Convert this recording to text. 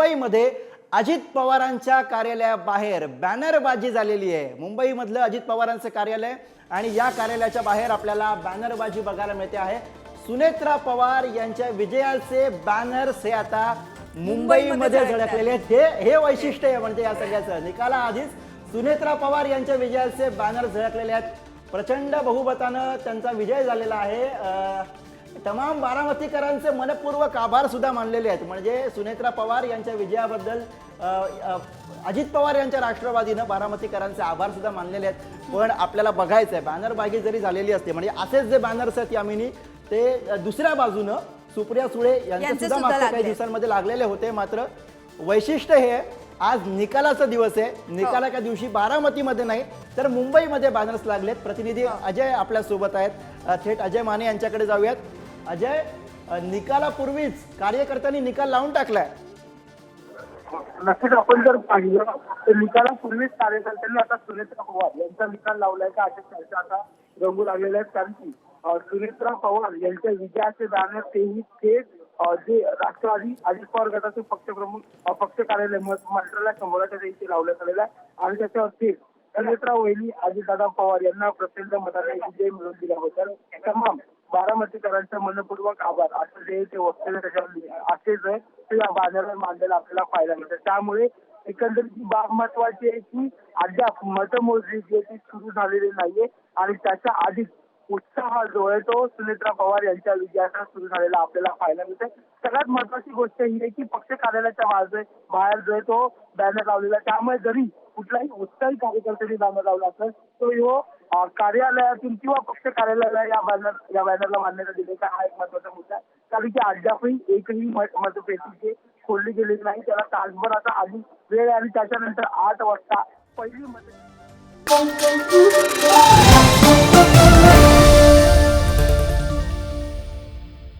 मुंबईमध्ये अजित पवारांच्या कार्यालयाबाहेर बॅनरबाजी झालेली आहे. मुंबईमधलं अजित पवारांचं कार्यालय आणि या कार्यालयाच्या बाहेर आपल्याला बॅनरबाजी बघायला मिळते आहे. सुनेत्रा पवार यांच्या विजयाचे बॅनर्स हे आता मुंबईमध्ये झळकलेले आहेत. हे हे वैशिष्ट्य आहे म्हणजे या सगळ्याचं. निकाला आधीच सुनेत्रा पवार यांच्या विजयाचे बॅनर झळकलेले आहेत. प्रचंड बहुमतानं त्यांचा विजय झालेला आहे. तमाम बारामतीकरांचे मनपूर्वक आभार सुद्धा मानलेले आहेत. म्हणजे सुनेत्रा पवार यांच्या विजयाबद्दल अजित पवार यांच्या राष्ट्रवादीनं बारामतीकरांचे आभार सुद्धा मानलेले आहेत. पण आपल्याला बघायचं आहे बॅनरबाजी जरी झालेली असते म्हणजे असेच जे बॅनर्स आहेत यामिनी ते दुसऱ्या बाजूनं सुप्रिया सुळे यांचे सुद्धा मागच्या काही. दिवसांमध्ये लागलेले होते मात्र वैशिष्ट्य हे आज निकालाचा दिवस आहे. निकालाच्या दिवशी बारामतीमध्ये नाही तर मुंबईमध्ये बॅनर्स लागलेत. प्रतिनिधी अजय आपल्यासोबत आहेत थेट अजय माने यांच्याकडे जाऊयात. अजय निकालापूर्वीच कार्यकर्त्यांनी निकाल लावून टाकलाय. नक्कीच आपण जर पाहिलं तर निकालापूर्वीच कार्यकर्त्यांनी आता सुरेंद्र पवार यांचा निकाल लावलाय का अशा चर्चा आता रंगू लागलेल्या आहेत कारण की सुरेंद्र पवार यांच्या विजयाचे बॅनर तेही थेट जे राष्ट्रवादी अजित पवार गटाचे पक्षप्रमुख पक्ष कार्यालय म- मंत्रालय समोराच्या इथे लावण्यात आलेलं आहे. आणि त्याच्यावर थेट सुनेत्रा वहिनी अजितदादा पवार यांना प्रचंड मताने विजय मिळवून दिल्याबद्दल तमाम बारामतीकरांचे मनपूर्वक आभार. असं जे ते वक्तव्य त्याच्यावर असेच ते या बाजारात मांडायला आपल्याला पाहायला मिळतं. त्यामुळे एकंदरीत बाब महत्वाची आहे की अद्याप मतमोजणी जी आहे ती सुरू झालेली नाहीये आणि त्याच्या आधी उत्साह जो आहे तो सुनेत्रा पवार यांच्या विजयाचा सुरू झालेला आपल्याला पाहायला मिळतोय. सगळ्यात महत्वाची गोष्ट ही आहे की पक्ष कार्यालयाच्या बाजू बाहेर जो आहे तो बॅनर लावलेला त्यामुळे जरी कुठलाही उत्साही कार्यकर्त्यांनी बॅनर लावला असेल तो ह्यो कार्यालयातून किंवा पक्ष कार्यालयाला या बॅनर या बॅनरला मान्यता दिल्याचा हा एक महत्त्वाचा मुद्दा आहे. कारण की अद्यापही एकही मत- मतपेटी खोलली गेलेली नाही. त्याला तासभराचा आता आधी वेळ आणि त्याच्यानंतर आठ वाजता पहिली मत